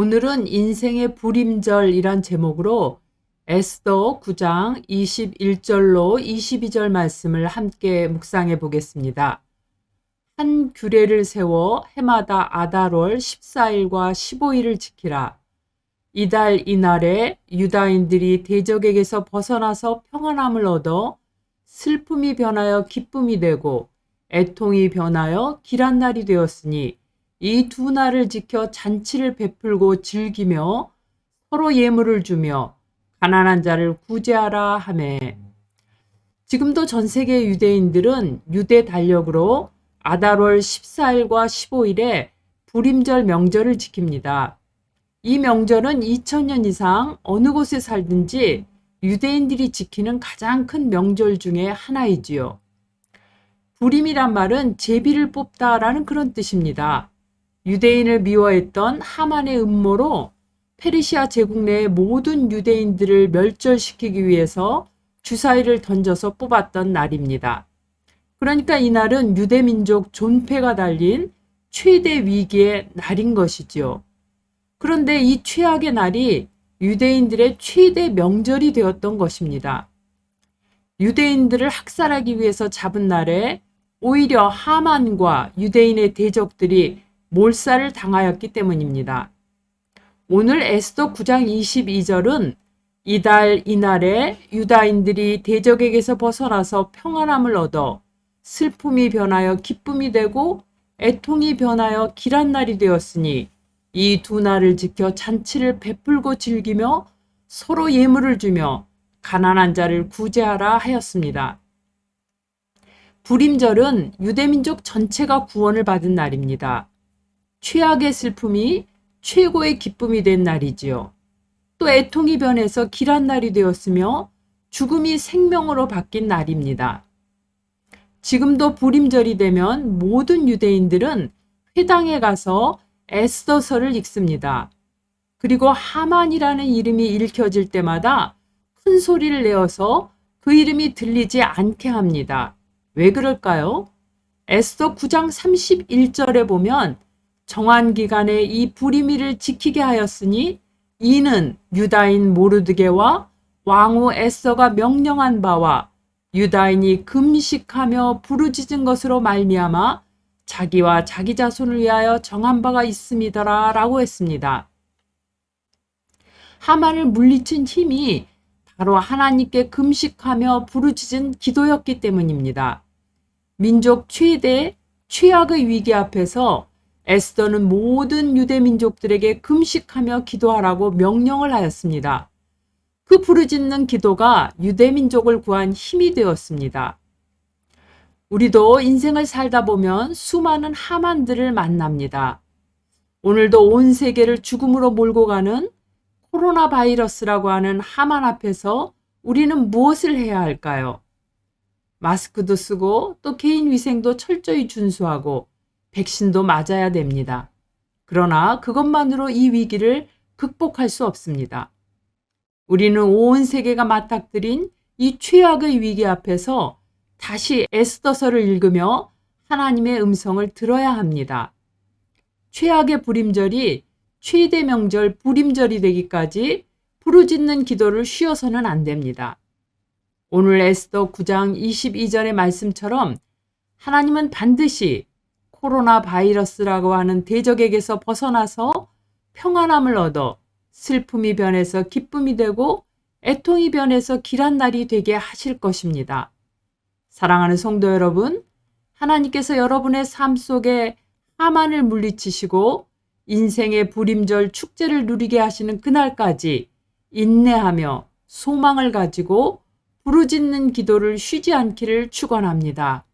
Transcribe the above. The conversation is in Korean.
오늘은 인생의 불임절이란 제목으로 에스더 9장 21절로 22절 말씀을 함께 묵상해 보겠습니다. 한 규례를 세워 해마다 아달월 14일과 15일을 지키라. 이달 이날에 유다인들이 대적에게서 벗어나서 평안함을 얻어 슬픔이 변하여 기쁨이 되고 애통이 변하여 길한 날이 되었으니 이 두 날을 지켜 잔치를 베풀고 즐기며 서로 예물을 주며 가난한 자를 구제하라 하매 지금도 전 세계 유대인들은 유대 달력으로 아달월 14일과 15일에 불임절 명절을 지킵니다. 이 명절은 2000년 이상 어느 곳에 살든지 유대인들이 지키는 가장 큰 명절 중에 하나이지요. 불임이란 말은 제비를 뽑다라는 그런 뜻입니다. 유대인을 미워했던 하만의 음모로 페르시아 제국 내의 모든 유대인들을 멸절시키기 위해서 주사위를 던져서 뽑았던 날입니다. 그러니까 이날은 유대민족 존폐가 달린 최대 위기의 날인 것이지요. 그런데 이 최악의 날이 유대인들의 최대 명절이 되었던 것입니다. 유대인들을 학살하기 위해서 잡은 날에 오히려 하만과 유대인의 대적들이 몰살을 당하였기 때문입니다. 오늘 에스더 9장 22절은 이달 이날에 유다인들이 대적에게서 벗어나서 평안함을 얻어 슬픔이 변하여 기쁨이 되고 애통이 변하여 길한 날이 되었으니 이 두 날을 지켜 잔치를 베풀고 즐기며 서로 예물을 주며 가난한 자를 구제하라 하였습니다. 불임절은 유대민족 전체가 구원을 받은 날입니다. 최악의 슬픔이 최고의 기쁨이 된 날이지요. 또 애통이 변해서 길한 날이 되었으며 죽음이 생명으로 바뀐 날입니다. 지금도 불임절이 되면 모든 유대인들은 회당에 가서 에스더서를 읽습니다. 그리고 하만이라는 이름이 읽혀질 때마다 큰 소리를 내어서 그 이름이 들리지 않게 합니다. 왜 그럴까요? 에스더 9장 31절에 보면 정한 기간에 이 불임일을 지키게 하였으니 이는 유다인 모르드게와 왕후 에서가 명령한 바와 유다인이 금식하며 부르짖은 것으로 말미암아 자기와 자기 자손을 위하여 정한 바가 있음이더라라고 했습니다. 하만을 물리친 힘이 바로 하나님께 금식하며 부르짖은 기도였기 때문입니다. 민족 최대 최악의 위기 앞에서 에스더는 모든 유대 민족들에게 금식하며 기도하라고 명령을 하였습니다. 그 부르짖는 기도가 유대 민족을 구한 힘이 되었습니다. 우리도 인생을 살다 보면 수많은 하만들을 만납니다. 오늘도 온 세계를 죽음으로 몰고 가는 코로나 바이러스라고 하는 하만 앞에서 우리는 무엇을 해야 할까요? 마스크도 쓰고 또 개인 위생도 철저히 준수하고 백신도 맞아야 됩니다. 그러나 그것만으로 이 위기를 극복할 수 없습니다. 우리는 온 세계가 맞닥뜨린 이 최악의 위기 앞에서 다시 에스더서를 읽으며 하나님의 음성을 들어야 합니다. 최악의 불임절이 최대 명절 불임절이 되기까지 부르짖는 기도를 쉬어서는 안 됩니다. 오늘 에스더 9장 22절의 말씀처럼 하나님은 반드시 코로나 바이러스라고 하는 대적에게서 벗어나서 평안함을 얻어 슬픔이 변해서 기쁨이 되고 애통이 변해서 길한 날이 되게 하실 것입니다. 사랑하는 성도 여러분, 하나님께서 여러분의 삶 속에 하만을 물리치시고 인생의 불임절 축제를 누리게 하시는 그날까지 인내하며 소망을 가지고 부르짖는 기도를 쉬지 않기를 축원합니다.